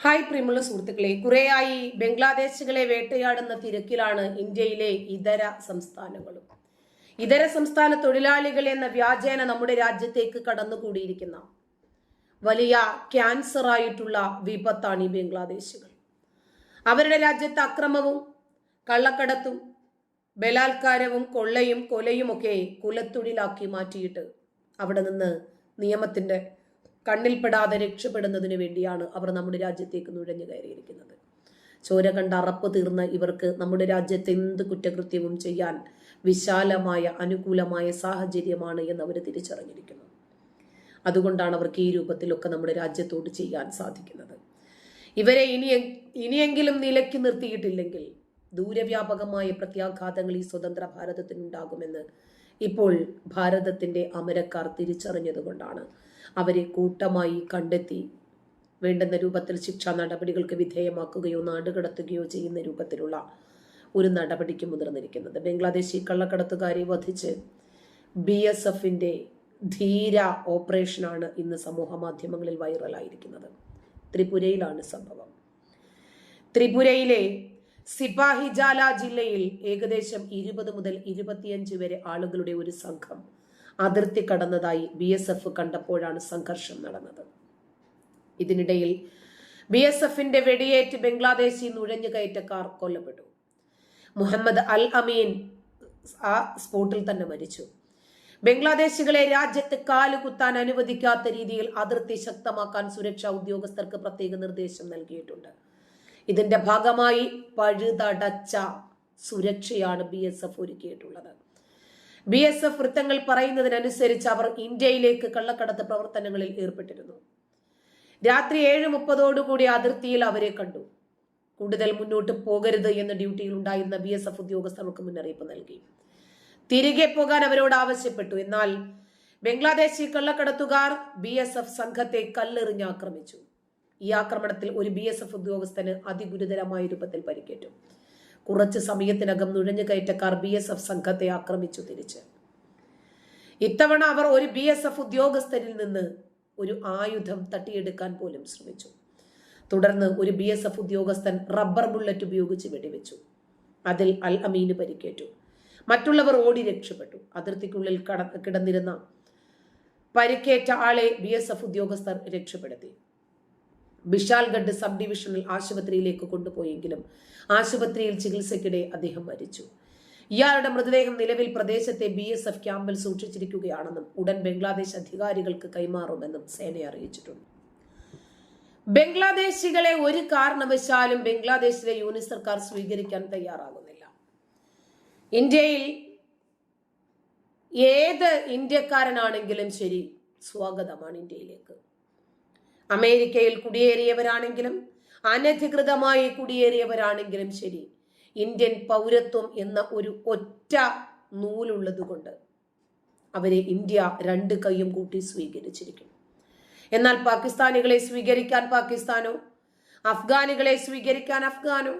Hi പ്രിയമുള്ള സുഹൃത്തുക്കളെ കുറേയായി ബംഗ്ലാദേശികളെ വേട്ടയാടുന്ന തിരക്കിലാണ് ഇന്ത്യയിലെ ഇതര സംസ്ഥാനങ്ങളും. ഇതര സംസ്ഥാന തൊഴിലാളികൾ എന്ന വ്യാജേന നമ്മുടെ രാജ്യത്തേക്ക് കടന്നുകൂടിയിരിക്കുന്ന വലിയ ക്യാൻസർ ആയിട്ടുള്ള വിപത്താണ് ഈ ബംഗ്ലാദേശികൾ. അവരുടെ രാജ്യത്തെ അക്രമവും കള്ളക്കടത്തും ബലാത്കാരവും കൊള്ളയും കൊലയും ഒക്കെ കുലത്തൊഴിലാക്കി മാറ്റിയിട്ട് അവിടെ നിന്ന് നിയമത്തിന്റെ കണ്ണിൽപ്പെടാതെ രക്ഷപ്പെടുന്നതിന് വേണ്ടിയാണ് അവർ നമ്മുടെ രാജ്യത്തേക്ക് നുഴഞ്ഞു കയറിയിരിക്കുന്നത്. ചോര കണ്ട അറപ്പ് തീർന്ന ഇവർക്ക് നമ്മുടെ രാജ്യത്ത് എന്ത് കുറ്റകൃത്യവും ചെയ്യാൻ വിശാലമായ അനുകൂലമായ സാഹചര്യമാണ് എന്ന് അവർ തിരിച്ചറിഞ്ഞിരിക്കുന്നു. അതുകൊണ്ടാണ് അവർക്ക് ഈ രൂപത്തിലൊക്കെ നമ്മുടെ രാജ്യത്തോട് ചെയ്യാൻ സാധിക്കുന്നത്. ഇവരെ ഇനി ഇനിയെങ്കിലും നിലയ്ക്ക് നിർത്തിയിട്ടില്ലെങ്കിൽ ദൂരവ്യാപകമായ പ്രത്യാഘാതങ്ങൾ ഈ സ്വതന്ത്ര ഭാരതത്തിനുണ്ടാകുമെന്ന് ഇപ്പോൾ ഭാരതത്തിന്റെ അമരക്കാർ തിരിച്ചറിഞ്ഞതുകൊണ്ടാണ് അവരെ കൂട്ടമായി കണ്ടെത്തി. വേണ്ടുന്ന രൂപത്തിൽ ശിക്ഷാ നടപടികൾക്ക് വിധേയമാക്കുകയോ നാടുകടത്തുകയോ ചെയ്യുന്ന രൂപത്തിലുള്ള ഒരു നടപടിക്ക് മുതിർന്നിരിക്കുന്നത്. ബംഗ്ലാദേശി കള്ളക്കടത്തുകാരെ വധിച്ച് ബി എസ് എഫിന്റെ ധീര ഓപ്പറേഷനാണ് ഇന്ന് സമൂഹ മാധ്യമങ്ങളിൽ വൈറലായിരിക്കുന്നത്. ത്രിപുരയിലാണ് സംഭവം. ത്രിപുരയിലെ സിപാഹിജാല ജില്ലയിൽ ഏകദേശം ഇരുപത് മുതൽ ഇരുപത്തിയഞ്ച് വരെ ആളുകളുടെ ഒരു സംഘം അതിർത്തി കടന്നതായി ബി എസ് എഫ് കണ്ടപ്പോഴാണ് സംഘർഷം നടന്നത്. ഇതിനിടയിൽ ബി എസ് എഫിന്റെ വെടിയേറ്റ് ബംഗ്ലാദേശി നുഴഞ്ഞുകയറ്റക്കാർ കൊല്ലപ്പെട്ടു. മുഹമ്മദ് അൽ അമീൻ ആ സ്പോട്ടിൽ തന്നെ മരിച്ചു. ബംഗ്ലാദേശികളെ രാജ്യത്ത് കാലുകുത്താൻ അനുവദിക്കാത്ത രീതിയിൽ അതിർത്തി ശക്തമാക്കാൻ സുരക്ഷാ ഉദ്യോഗസ്ഥർക്ക് പ്രത്യേക നിർദ്ദേശം നൽകിയിട്ടുണ്ട്. ഇതിന്റെ ഭാഗമായി പഴുതടച്ച സുരക്ഷയാണ് ബി ഒരുക്കിയിട്ടുള്ളത്. ബി എസ് എഫ് വൃത്തങ്ങൾ പറയുന്നതിനനുസരിച്ച് അവർ ഇന്ത്യയിലേക്ക് കള്ളക്കടത്ത് പ്രവർത്തനങ്ങളിൽ ഏർപ്പെട്ടിരുന്നു. രാത്രി ഏഴ് മുപ്പതോടുകൂടി അതിർത്തിയിൽ അവരെ കണ്ടു. കൂടുതൽ മുന്നോട്ട് പോകരുത് എന്ന ഡ്യൂട്ടിയിൽ ഉണ്ടായിരുന്ന ബി എസ് എഫ് ഉദ്യോഗസ്ഥർക്ക് മുന്നറിയിപ്പ് നൽകി. തിരികെ പോകാൻ അവരോട് ആവശ്യപ്പെട്ടു. എന്നാൽ ബംഗ്ലാദേശി കള്ളക്കടത്തുകാർ ബി എസ് എഫ് സംഘത്തെ കല്ലെറിഞ്ഞ് ആക്രമിച്ചു. ഈ ആക്രമണത്തിൽ ഒരു ബി എസ് എഫ് ഉദ്യോഗസ്ഥന് അതിഗുരുതരമായ രൂപത്തിൽ പരിക്കേറ്റു. കുറച്ച് സമയത്തിനകം നുഴഞ്ഞുകയറ്റക്കാർ ബി എസ് എഫ് സംഘത്തെ ആക്രമിച്ചു തിരിച്ച്. ഇത്തവണ അവർ ഒരു ബി എസ് എഫ് ഉദ്യോഗസ്ഥരിൽ നിന്ന് ഒരു ആയുധം തട്ടിയെടുക്കാൻ പോലും ശ്രമിച്ചു. തുടർന്ന് ഒരു ബി എസ് എഫ് ഉദ്യോഗസ്ഥൻ റബ്ബർ ബുള്ളറ്റ് ഉപയോഗിച്ച് വെടിവെച്ചു. അതിൽ അൽ അമീന് പരിക്കേറ്റു. മറ്റുള്ളവർ ഓടി രക്ഷപ്പെട്ടു. അതിർത്തിക്കുള്ളിൽ കട കിടന്നിരുന്ന പരിക്കേറ്റ ആളെ ബി എസ് എഫ് ഉദ്യോഗസ്ഥർ രക്ഷപ്പെടുത്തി. ബിഷാൽഗഡ് സബ് ഡിവിഷണൽ ആശുപത്രിയിലേക്ക് കൊണ്ടുപോയെങ്കിലും ആശുപത്രിയിൽ ചികിത്സയ്ക്കിടെ അദ്ദേഹം മരിച്ചു. ഇയാളുടെ മൃതദേഹം നിലവിൽ പ്രദേശത്തെ ബി എസ് എഫ് ക്യാമ്പിൽ സൂക്ഷിച്ചിരിക്കുകയാണെന്നും ഉടൻ ബംഗ്ലാദേശ് അധികാരികൾക്ക് കൈമാറുമെന്നും സേന അറിയിച്ചിട്ടുണ്ട്. ബംഗ്ലാദേശികളെ ഒരു കാരണവശാലും ബംഗ്ലാദേശിലെ യൂണിറ്റ് സർക്കാർ സ്വീകരിക്കാൻ തയ്യാറാകുന്നില്ല. ഇന്ത്യയിൽ ഏത് ഇന്ത്യക്കാരനാണെങ്കിലും ശരി സ്വാഗതമാണ് ഇന്ത്യയിലേക്ക്. അമേരിക്കയിൽ കുടിയേറിയവരാണെങ്കിലും അനധികൃതമായി കുടിയേറിയവരാണെങ്കിലും ശരി ഇന്ത്യൻ പൗരത്വം എന്ന ഒരു ഒറ്റ നൂലുള്ളതുകൊണ്ട് അവരെ ഇന്ത്യ രണ്ട് കൈയും കൂട്ടി സ്വീകരിച്ചിരിക്കുന്നു. എന്നാൽ പാകിസ്ഥാനികളെ സ്വീകരിക്കാൻ പാകിസ്ഥാനോ അഫ്ഗാനികളെ സ്വീകരിക്കാൻ അഫ്ഗാനോ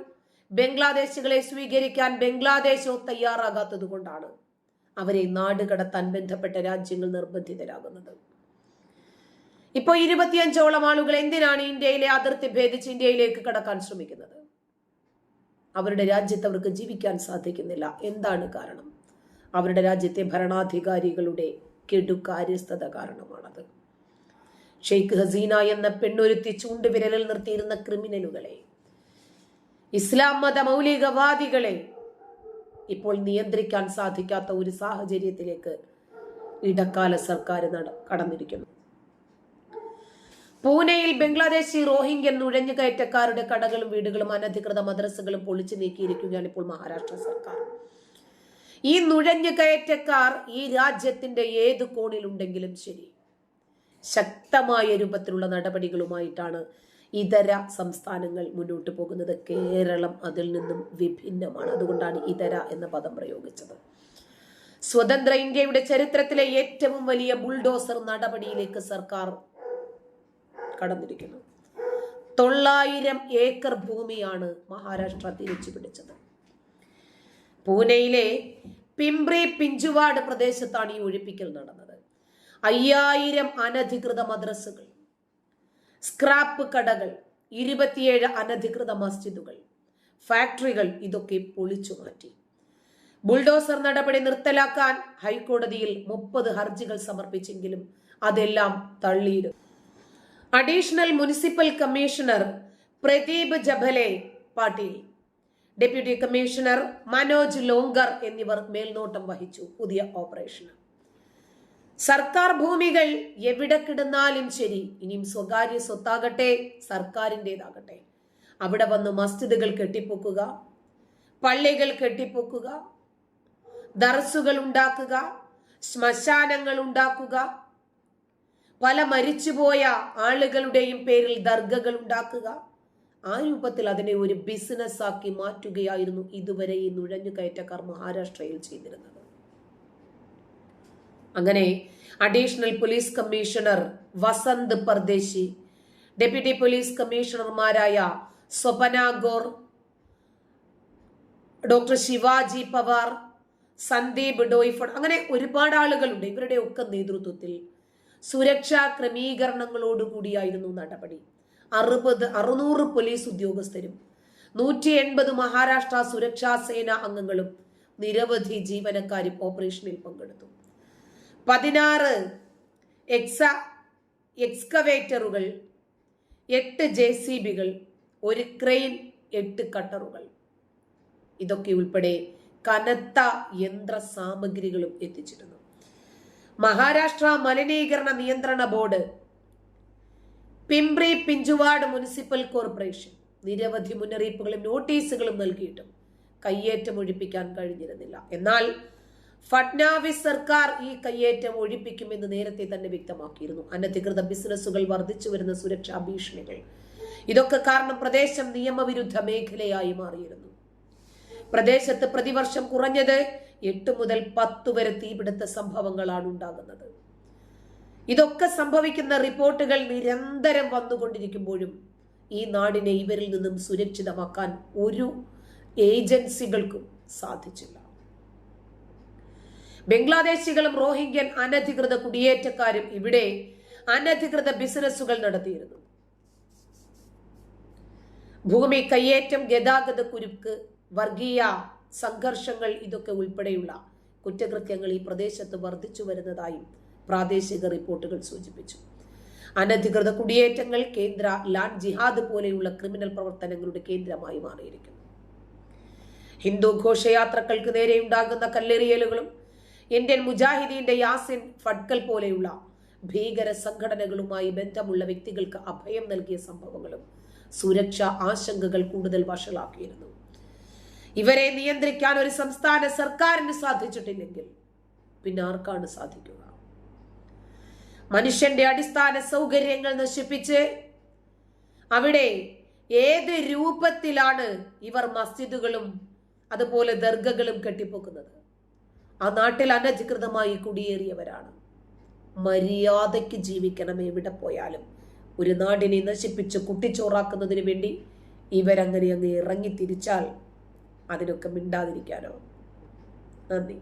ബംഗ്ലാദേശികളെ സ്വീകരിക്കാൻ ബംഗ്ലാദേശോ തയ്യാറാകാത്തത് കൊണ്ടാണ് അവരെ നാടുകടത്താൻ ബന്ധപ്പെട്ട രാജ്യങ്ങൾ നിർബന്ധിതരാകുന്നത്. ഇപ്പോൾ ഇരുപത്തിയഞ്ചോളം ആളുകൾ എന്തിനാണ് ഇന്ത്യയിലെ അതിർത്തി ഭേദിച്ച് ഇന്ത്യയിലേക്ക് കടക്കാൻ ശ്രമിക്കുന്നത്? അവരുടെ രാജ്യത്ത് അവർക്ക് ജീവിക്കാൻ സാധിക്കുന്നില്ല. എന്താണ് കാരണം? അവരുടെ രാജ്യത്തെ ഭരണാധികാരികളുടെ കെടുകാര്യസ്ഥത കാരണമാണത്. ഷെയ്ഖ് ഹസീന എന്ന പെണ്ണൊരുത്തി ചൂണ്ടുവിരലിൽ നിർത്തിയിരുന്ന ക്രിമിനലുകളെ ഇസ്ലാം മത മൗലികവാദികളെ ഇപ്പോൾ നിയന്ത്രിക്കാൻ സാധിക്കാത്ത ഒരു സാഹചര്യത്തിലേക്ക് ഇടക്കാല സർക്കാർ കടന്നിരിക്കുന്നു. പൂനെയിൽ ബംഗ്ലാദേശി റോഹിംഗ്യൻ നുഴഞ്ഞുകയറ്റക്കാരുടെ കടകളും വീടുകളും അനധികൃത മദ്രസകളും പൊളിച്ചു നീക്കിയിരിക്കുകയാണ് ഇപ്പോൾ മഹാരാഷ്ട്ര സർക്കാർ. ഈ നുഴഞ്ഞുകയറ്റക്കാർ ഈ രാജ്യത്തിന്റെ ഏത് കോണിലുണ്ടെങ്കിലും ശരി. ശക്തമായ രൂപത്തിലുള്ള നടപടികളുമായിട്ടാണ് ഇതര സംസ്ഥാനങ്ങൾ മുന്നോട്ട് പോകുന്നത്. കേരളം അതിൽ നിന്നും വിഭിന്നമാണ്. അതുകൊണ്ടാണ് ഇതര എന്ന പദം പ്രയോഗിച്ചത്. സ്വതന്ത്ര ഇന്ത്യയുടെ ചരിത്രത്തിലെ ഏറ്റവും വലിയ ബുൾഡോസർ നടപടിയിലേക്ക് സർക്കാർ കടന്നിരിക്കുന്നു. തൊള്ളായിരം ഏക്കർ ഭൂമിയാണ് മഹാരാഷ്ട്ര തിരിച്ചു പിടിച്ചത്. പൂനെയിലെ പിംബ്രി പിഞ്ചുവാട് പ്രദേശത്താണ് ഈ ഒഴിപ്പിക്കൽ നടന്നത്. അയ്യായിരം അനധികൃത മദ്രസകൾ സ്ക്രാപ്പ് കടകൾ ഇരുപത്തിയേഴ് അനധികൃത മസ്ജിദുകൾ ഫാക്ടറികൾ ഇതൊക്കെ പൊളിച്ചു മാറ്റി. ബുൾഡോസർ നടപടി നിർത്തലാക്കാൻ ഹൈക്കോടതിയിൽ മുപ്പത് ഹർജികൾ സമർപ്പിച്ചെങ്കിലും അതെല്ലാം തള്ളിയിരുന്നു. Additional municipal commissioner Pradeep Jabale Patil deputy commissioner Manoj Lonkar എന്നിവർ മേൽനോട്ടം വഹിച്ചു. പുതിയ ഓപ്പറേഷന് സർക്കാർ ഭൂമികൾ എവിടെ കിടന്നാലും ശരി. ഇനിയും സ്വകാര്യ സ്വത്താകട്ടെ സർക്കാരിന്റെതാകട്ടെ അവിടെ വന്ന് മസ്ജിദുകൾ കെട്ടിപ്പൊക്കുക പള്ളികൾ കെട്ടിപ്പൊക്കുക ദർസുകൾ ഉണ്ടാക്കുക ശ്മശാനങ്ങൾ ഉണ്ടാക്കുക പല മരിച്ചുപോയ ആളുകളുടെയും പേരിൽ ദർഗകൾ ഉണ്ടാക്കുക. ആ രൂപത്തിൽ അതിനെ ഒരു ബിസിനസ് ആക്കി മാറ്റുകയായിരുന്നു ഇതുവരെ ഈ നുഴഞ്ഞുകയറ്റക്കാർ മഹാരാഷ്ട്രയിൽ ചെയ്തിരുന്നത്. അങ്ങനെ additional police commissioner Vasant Pardeshi deputy police കമ്മീഷണർമാരായ സ്വപന ഗോർ ഡോക്ടർ ശിവാജി പവാർ സന്ദീപ് ഡോയ്ഫോൺ അങ്ങനെ ഒരുപാട് ആളുകളുണ്ട്. ഇവരുടെ ഒക്കെ നേതൃത്വത്തിൽ സുരക്ഷാ ക്രമീകരണങ്ങളോടുകൂടിയായിരുന്നു നടപടി. അറുപത് അറുന്നൂറ് പോലീസ് ഉദ്യോഗസ്ഥരും നൂറ്റി എൺപത് മഹാരാഷ്ട്ര സുരക്ഷാ സേന അംഗങ്ങളും നിരവധി ജീവനക്കാരും ഓപ്പറേഷനിൽ പങ്കെടുത്തു. പതിനാറ് എക്സ എക്സ്കവേറ്ററുകൾ എട്ട് ജെ സി ബികൾ ഒരു ക്രെയിൻ എട്ട് കട്ടറുകൾ. ഇതൊക്കെ ഉൾപ്പെടെ കനത്ത യന്ത്ര സാമഗ്രികളും എത്തിച്ചിരുന്നു. മഹാരാഷ്ട്ര മലിനീകരണ നിയന്ത്രണ board. Pimpri Chinchwad municipal corporation. നിരവധി മുന്നറിയിപ്പുകളും നോട്ടീസുകളും നൽകിയിട്ടും കയ്യേറ്റം ഒഴിപ്പിക്കാൻ കഴിഞ്ഞിരുന്നില്ല. എന്നാൽ ഫഡ്നാവിസ് സർക്കാർ ഈ കയ്യേറ്റം ഒഴിപ്പിക്കുമെന്ന് നേരത്തെ തന്നെ വ്യക്തമാക്കിയിരുന്നു. അനധികൃത ബിസിനസ്സുകൾ വർദ്ധിച്ചു വരുന്ന സുരക്ഷാ ഭീഷണികൾ. ഇതൊക്കെ കാരണം പ്രദേശം നിയമവിരുദ്ധ മേഖലയായി മാറിയിരുന്നു. പ്രദേശത്ത് പ്രതിവർഷം കുറഞ്ഞത് എട്ട് മുതൽ പത്ത് വരെ തീപിടുത്ത സംഭവങ്ങളാണ് ഉണ്ടാകുന്നത്. ഇതൊക്കെ സംഭവിക്കുന്ന റിപ്പോർട്ടുകൾ നിരന്തരം വന്നുകൊണ്ടിരിക്കുമ്പോഴും ഈ നാടിനെ ഇവരിൽ നിന്നും സുരക്ഷിതമാക്കാൻ ഒരു ഏജൻസികൾക്കും സാധിച്ചില്ല. ബംഗ്ലാദേശികളും റോഹിംഗ്യൻ അനധികൃത കുടിയേറ്റക്കാരും ഇവിടെ അനധികൃത ബിസിനസ്സുകൾ നടത്തിയിരുന്നു. ഭൂമി കയ്യേറ്റം ഗതാഗത കുരുക്ക് വർഗീയ സംഘർഷങ്ങൾ ഇതൊക്കെ ഉൾപ്പെടെയുള്ള കുറ്റകൃത്യങ്ങൾ ഈ പ്രദേശത്ത് വർദ്ധിച്ചു വരുന്നതായും പ്രാദേശിക റിപ്പോർട്ടുകൾ സൂചിപ്പിച്ചു. അനധികൃത കുടിയേറ്റങ്ങൾ കേന്ദ്ര ലാൻഡ് ജിഹാദ് പോലെയുള്ള ക്രിമിനൽ പ്രവർത്തനങ്ങളുടെ കേന്ദ്രമായി മാറിയിരിക്കുന്നു. ഹിന്ദു ഘോഷയാത്രകൾക്ക് നേരെ ഉണ്ടാകുന്ന കല്ലെറിയലുകളും ഇന്ത്യൻ മുജാഹിദീന്റെ യാസിൻ ഫഡ്കൽ പോലെയുള്ള ഭീകര സംഘടനകളുമായി ബന്ധമുള്ള വ്യക്തികൾക്ക് അഭയം നൽകിയ സംഭവങ്ങളും സുരക്ഷാ ആശങ്കകൾ കൂടുതൽ വഷളാക്കിയിരുന്നു. ഇവരെ നിയന്ത്രിക്കാൻ ഒരു സംസ്ഥാന സർക്കാരിന് സാധിച്ചിട്ടില്ലെങ്കിൽ പിന്നെ ആർക്കാണ് സാധിക്കുക? മനുഷ്യന്റെ അടിസ്ഥാന സൗകര്യങ്ങൾ നശിപ്പിച്ച് അവിടെ ഏത് രൂപത്തിലാണ് ഇവർ മസ്ജിദുകളും അതുപോലെ ദർഗകളും കെട്ടിപ്പൊക്കുന്നത്? ആ നാട്ടിൽ അനധികൃതമായി കുടിയേറിയവരാണ്. മര്യാദയ്ക്ക് ജീവിക്കണം എവിടെ പോയാലും. ഒരു നാടിനെ നശിപ്പിച്ച് കുട്ടിച്ചോറാക്കുന്നതിന് വേണ്ടി ഇവരങ്ങനെ അങ്ങ് ഇറങ്ങി തിരിച്ചാൽ അതിനൊക്കെ മിണ്ടാതിരിക്കാനോ? നന്ദി.